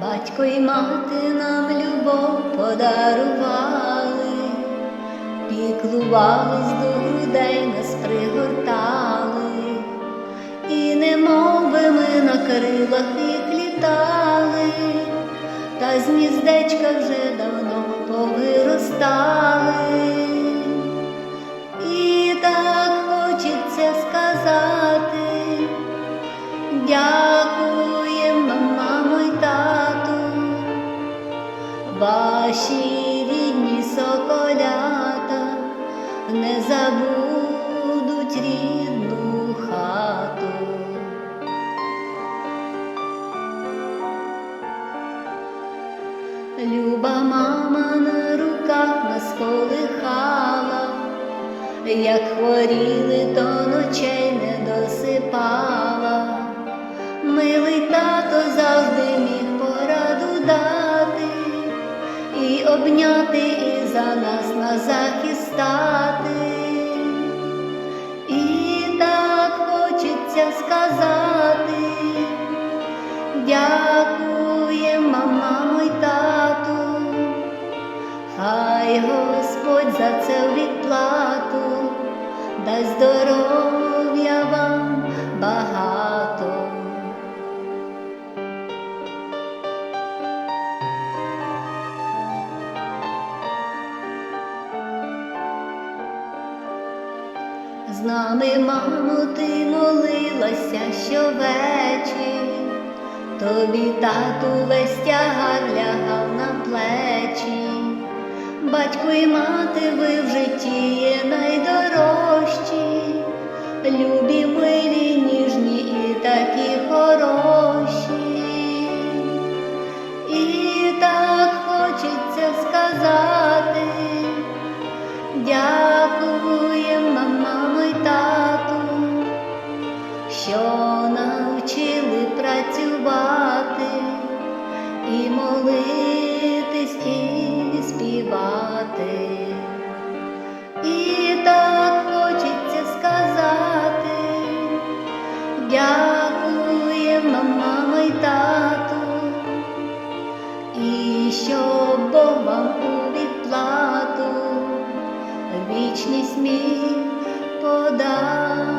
Батько і мати нам любов подарували, піклувались до грудей нас пригортали, і немови ми на крилах їх літали, та з гніздечка вже давно повиростали. Ваші рідні соколята не забудуть рідну хату. Люба мама на руках нас колихала, як хворіли, то ночей за нас на захист стати. І так хочеться сказати, дякуємо, мамо й тату, хай Господь за це відплату дасть здоров'я вам багато. З нами, мамо, ти молилася щовечір, тобі тату весь тягар лягав на плечі, батько і мати ви в житті співати. І так хочеться сказати, дякуємо, мама й тату, і щоб Бог вам у відплату вічність мій подав.